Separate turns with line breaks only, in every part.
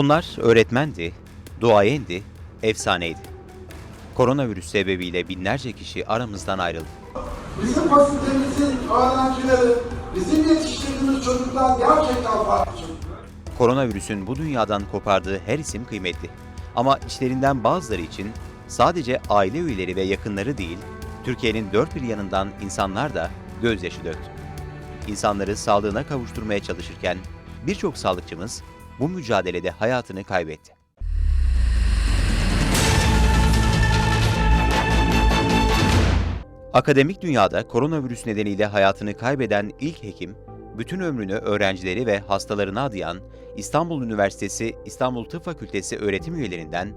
Onlar öğretmendi, duayendi, efsaneydi. Koronavirüs sebebiyle binlerce kişi aramızdan ayrıldı.
Bizim fakültemizin öğrencileri, bizim yetiştirdiğimiz çocuklar gerçekten farklı.
Koronavirüsün bu dünyadan kopardığı her isim kıymetli. Ama içlerinden bazıları için sadece aile üyeleri ve yakınları değil, Türkiye'nin dört bir yanından insanlar da gözyaşı döktü. İnsanları sağlığına kavuşturmaya çalışırken birçok sağlıkçımız bu mücadelede hayatını kaybetti. Akademik dünyada koronavirüs nedeniyle hayatını kaybeden ilk hekim, bütün ömrünü öğrencileri ve hastalarına adayan İstanbul Üniversitesi İstanbul Tıp Fakültesi öğretim üyelerinden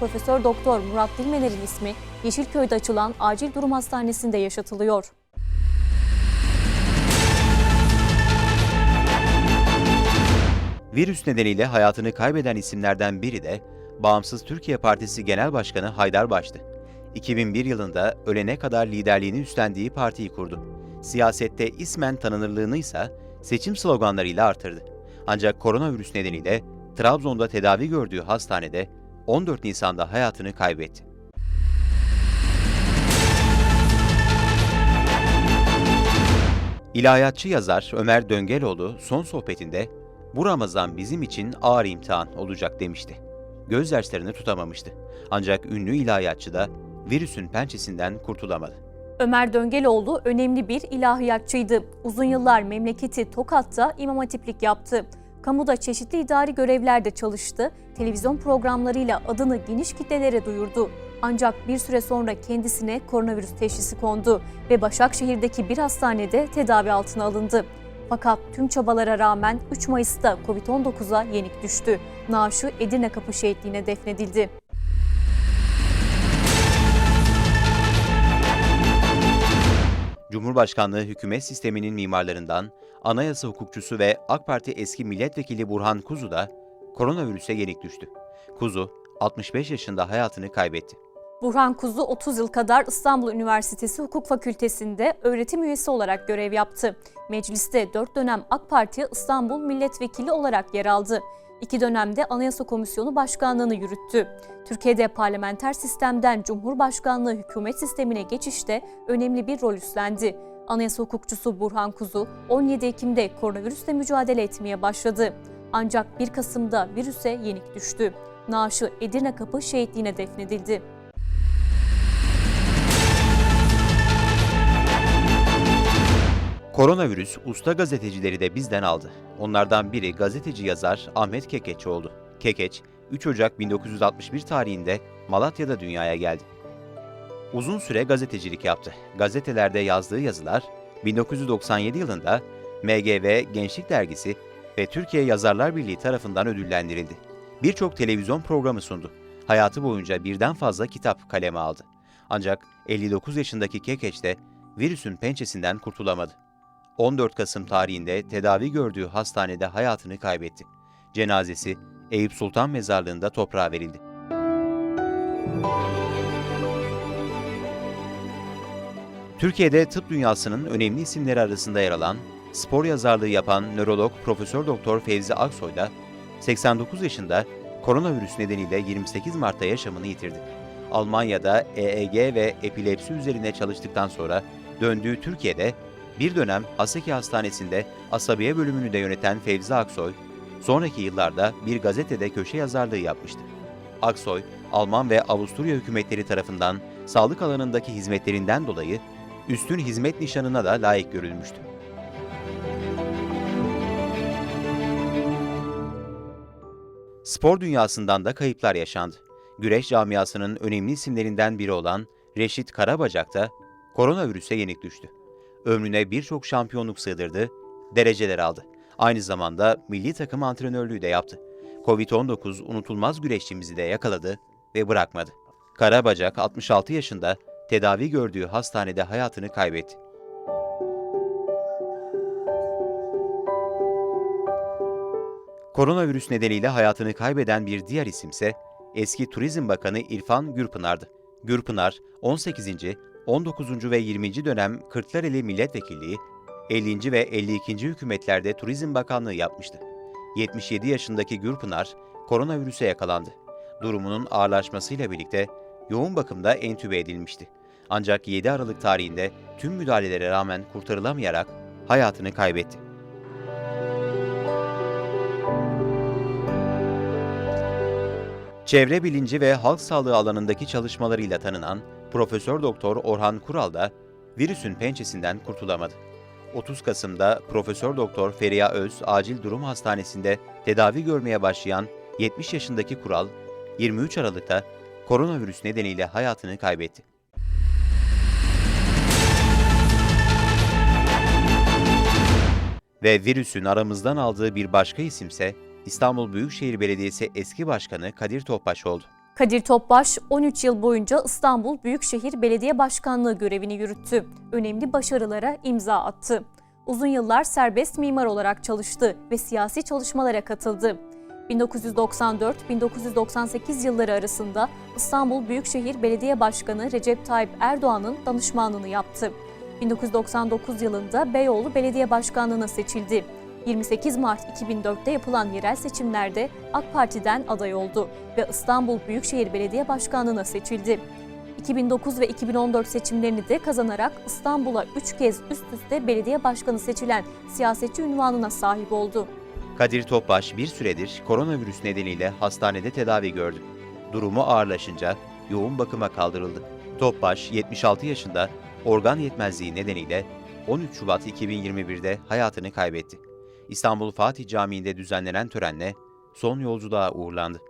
Profesör Doktor Murat Dilmener'in ismi Yeşilköy'de açılan acil durum hastanesinde yaşatılıyor.
virüs nedeniyle hayatını kaybeden isimlerden biri de Bağımsız Türkiye Partisi Genel Başkanı Haydar Baş'tı. 2001 yılında ölene kadar liderliğini üstlendiği partiyi kurdu. Siyasette ismen tanınırlığını ise seçim sloganlarıyla artırdı. Ancak koronavirüs nedeniyle Trabzon'da tedavi gördüğü hastanede 14 Nisan'da hayatını kaybetti. İlahiyatçı yazar Ömer Döngeloğlu son sohbetinde bu Ramazan bizim için ağır imtihan olacak demişti. Gözyaşlarını tutamamıştı. Ancak ünlü ilahiyatçı da virüsün pençesinden kurtulamadı.
Ömer Döngeloğlu önemli bir ilahiyatçıydı. Uzun yıllar memleketi Tokat'ta imam hatiplik yaptı. Kamuda çeşitli idari görevlerde çalıştı. Televizyon programlarıyla adını geniş kitlelere duyurdu. Ancak bir süre sonra kendisine koronavirüs teşhisi kondu ve Başakşehir'deki bir hastanede tedavi altına alındı. Fakat tüm çabalara rağmen 3 Mayıs'ta Covid-19'a yenik düştü. Naaşı Edirne Kapı Şehitliği'ne defnedildi.
Cumhurbaşkanlığı hükümet sisteminin mimarlarından anayasa hukukçusu ve AK Parti eski milletvekili Burhan Kuzu da koronavirüse yenik düştü. Kuzu 65 yaşında hayatını kaybetti.
Burhan Kuzu 30 yıl kadar İstanbul Üniversitesi Hukuk Fakültesi'nde öğretim üyesi olarak görev yaptı. Mecliste 4 dönem AK Parti İstanbul Milletvekili olarak yer aldı. İki dönemde Anayasa Komisyonu Başkanlığını yürüttü. Türkiye'de parlamenter sistemden Cumhurbaşkanlığı hükümet sistemine geçişte önemli bir rol üstlendi. Anayasa hukukçusu Burhan Kuzu 17 Ekim'de koronavirüsle mücadele etmeye başladı. Ancak 1 Kasım'da virüse yenik düştü. Naaşı Edirne Kapı Şehitliği'ne defnedildi.
Koronavirüs usta gazetecileri de bizden aldı. Onlardan biri gazeteci yazar Ahmet Kekeç oldu. Kekeç, 3 Ocak 1961 tarihinde Malatya'da dünyaya geldi. Uzun süre gazetecilik yaptı. Gazetelerde yazdığı yazılar 1997 yılında MGV Gençlik Dergisi ve Türkiye Yazarlar Birliği tarafından ödüllendirildi. Birçok televizyon programı sundu. Hayatı boyunca birden fazla kitap kaleme aldı. Ancak 59 yaşındaki Kekeç de virüsün pençesinden kurtulamadı. 14 Kasım tarihinde tedavi gördüğü hastanede hayatını kaybetti. Cenazesi Eyüp Sultan Mezarlığı'nda toprağa verildi. Türkiye'de tıp dünyasının önemli isimleri arasında yer alan, spor yazarlığı yapan nörolog Profesör Doktor Fevzi Aksoy da 89 yaşında koronavirüs nedeniyle 28 Mart'ta yaşamını yitirdi. Almanya'da EEG ve epilepsi üzerine çalıştıktan sonra döndüğü Türkiye'de bir dönem Haseki Hastanesi'nde asabiye bölümünü de yöneten Fevzi Aksoy, sonraki yıllarda bir gazetede köşe yazarlığı yapmıştı. Aksoy, Alman ve Avusturya hükümetleri tarafından sağlık alanındaki hizmetlerinden dolayı üstün hizmet nişanına da layık görülmüştü. Spor dünyasından da kayıplar yaşandı. Güreş camiasının önemli isimlerinden biri olan Reşit Karabacak da koronavirüse yenik düştü. Ömrüne birçok şampiyonluk sığdırdı, dereceler aldı. Aynı zamanda milli takım antrenörlüğü de yaptı. Covid-19 unutulmaz güreşçimizi de yakaladı ve bırakmadı. Karabacak 66 yaşında tedavi gördüğü hastanede hayatını kaybetti. Koronavirüs nedeniyle hayatını kaybeden bir diğer isimse eski Turizm Bakanı İrfan Gürpınar'dı. Gürpınar 18. 19. ve 20. dönem Kırklareli Milletvekilliği, 50. ve 52. hükümetlerde Turizm Bakanlığı yapmıştı. 77 yaşındaki Gürpınar koronavirüse yakalandı. Durumunun ağırlaşmasıyla birlikte yoğun bakımda entübe edilmişti. Ancak 7 Aralık tarihinde tüm müdahalelere rağmen kurtarılamayarak hayatını kaybetti. Çevre bilinci ve halk sağlığı alanındaki çalışmalarıyla tanınan Profesör Doktor Orhan Kural da virüsün pençesinden kurtulamadı. 30 Kasım'da Profesör Doktor Feriha Öz Acil Durum Hastanesi'nde tedavi görmeye başlayan 70 yaşındaki Kural, 23 Aralık'ta koronavirüs nedeniyle hayatını kaybetti. Ve virüsün aramızdan aldığı bir başka isimse İstanbul Büyükşehir Belediyesi eski başkanı Kadir Topbaş oldu.
Kadir Topbaş 13 yıl boyunca İstanbul Büyükşehir Belediye Başkanlığı görevini yürüttü. Önemli başarılara imza attı. Uzun yıllar serbest mimar olarak çalıştı ve siyasi çalışmalara katıldı. 1994-1998 yılları arasında İstanbul Büyükşehir Belediye Başkanı Recep Tayyip Erdoğan'ın danışmanlığını yaptı. 1999 yılında Beyoğlu Belediye Başkanlığı'na seçildi. 28 Mart 2004'te yapılan yerel seçimlerde AK Parti'den aday oldu ve İstanbul Büyükşehir Belediye Başkanlığı'na seçildi. 2009 ve 2014 seçimlerini de kazanarak İstanbul'a 3 kez üst üste belediye başkanı seçilen siyasetçi unvanına sahip oldu.
Kadir Topbaş bir süredir koronavirüs nedeniyle hastanede tedavi gördü. Durumu ağırlaşınca yoğun bakıma kaldırıldı. Topbaş 76 yaşında organ yetmezliği nedeniyle 13 Şubat 2021'de hayatını kaybetti. İstanbul Fatih Camii'nde düzenlenen törenle son yolculuğa uğurlandı.